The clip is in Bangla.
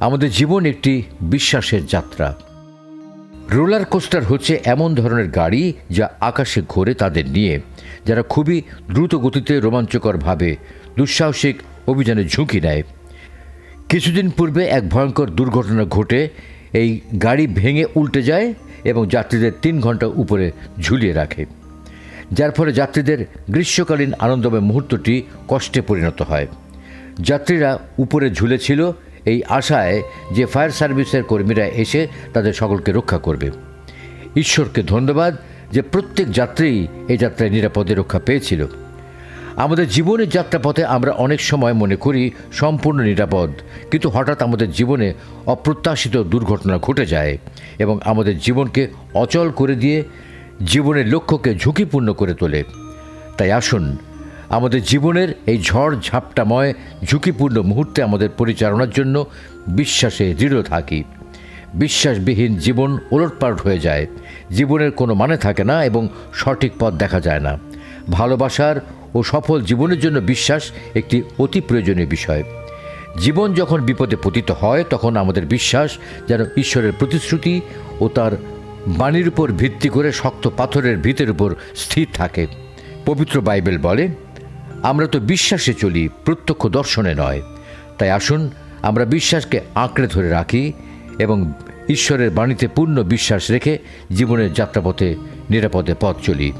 আমাদের জীবন একটি বিশ্বাসের যাত্রা। রোলার কোস্টার হচ্ছে এমন ধরনের গাড়ি যা আকাশে ঘোরে তাদের নিয়ে, যারা খুবই দ্রুত গতিতে রোমাঞ্চকরভাবে, দুঃসাহসিক অভিযানে ঝুঁকি নেয়। কিছুদিন পূর্বে এক ভয়ঙ্কর দুর্ঘটনা ঘটে, এই গাড়ি ভেঙে উল্টে যায় এবং যাত্রীদের তিন ঘণ্টা উপরে ঝুলিয়ে রাখে। যার ফলে যাত্রীদের গ্রীষ্মকালীন আনন্দময় মুহূর্তটি কষ্টে পরিণত হয়। যাত্রীরা উপরে ঝুলেছিল এই আশায় যে ফায়ার সার্ভিসের কর্মীরা এসে তাদের সকলকে রক্ষা করবে। ঈশ্বরকে ধন্যবাদ যে প্রত্যেক যাত্রী এই যাত্রায় নিরাপদে রক্ষা পেয়েছিল। আমাদের জীবনের যাত্রাপথে আমরা অনেক সময় মনে করি সম্পূর্ণ নিরাপদ, কিন্তু হঠাৎ আমাদের জীবনে অপ্রত্যাশিত দুর্ঘটনা ঘটে যায় এবং আমাদের জীবনকে অচল করে দিয়ে জীবনের লক্ষ্যকে ঝুঁকিপূর্ণ করে তোলে। তাই আসুন আমাদের জীবনের এই ঝড় ঝাপটাময়, ঝুঁকিপূর্ণ মুহূর্তে আমাদের পরিচালনার জন্য বিশ্বাসে দৃঢ় থাকি। বিশ্বাসবিহীন জীবন ওলটপালট হয়ে যায়। জীবনের কোনো মানে থাকে না এবং সঠিক পথ দেখা যায় না। ভালোবাসার ও সফল জীবনের জন্য বিশ্বাস একটি অতি প্রয়োজনীয় বিষয়। জীবন যখন বিপদে পতিত হয়, তখন আমাদের বিশ্বাস যেন ঈশ্বরের প্রতিশ্রুতি ও তার বাণীর উপর ভিত্তি করে শক্ত পাথরের ভিতের উপর স্থির থাকে। পবিত্র বাইবেল বলে আমরা তো বিশ্বাসে চলি, প্রত্যক্ষ দর্শনে নয়। তাই আসুন, আমরা বিশ্বাসকে আঁকড়ে ধরে রাখি এবং ঈশ্বরের বাণীতে পূর্ণ বিশ্বাস রেখে জীবনের যাত্রাপথে নিরাপদে পথ চলি।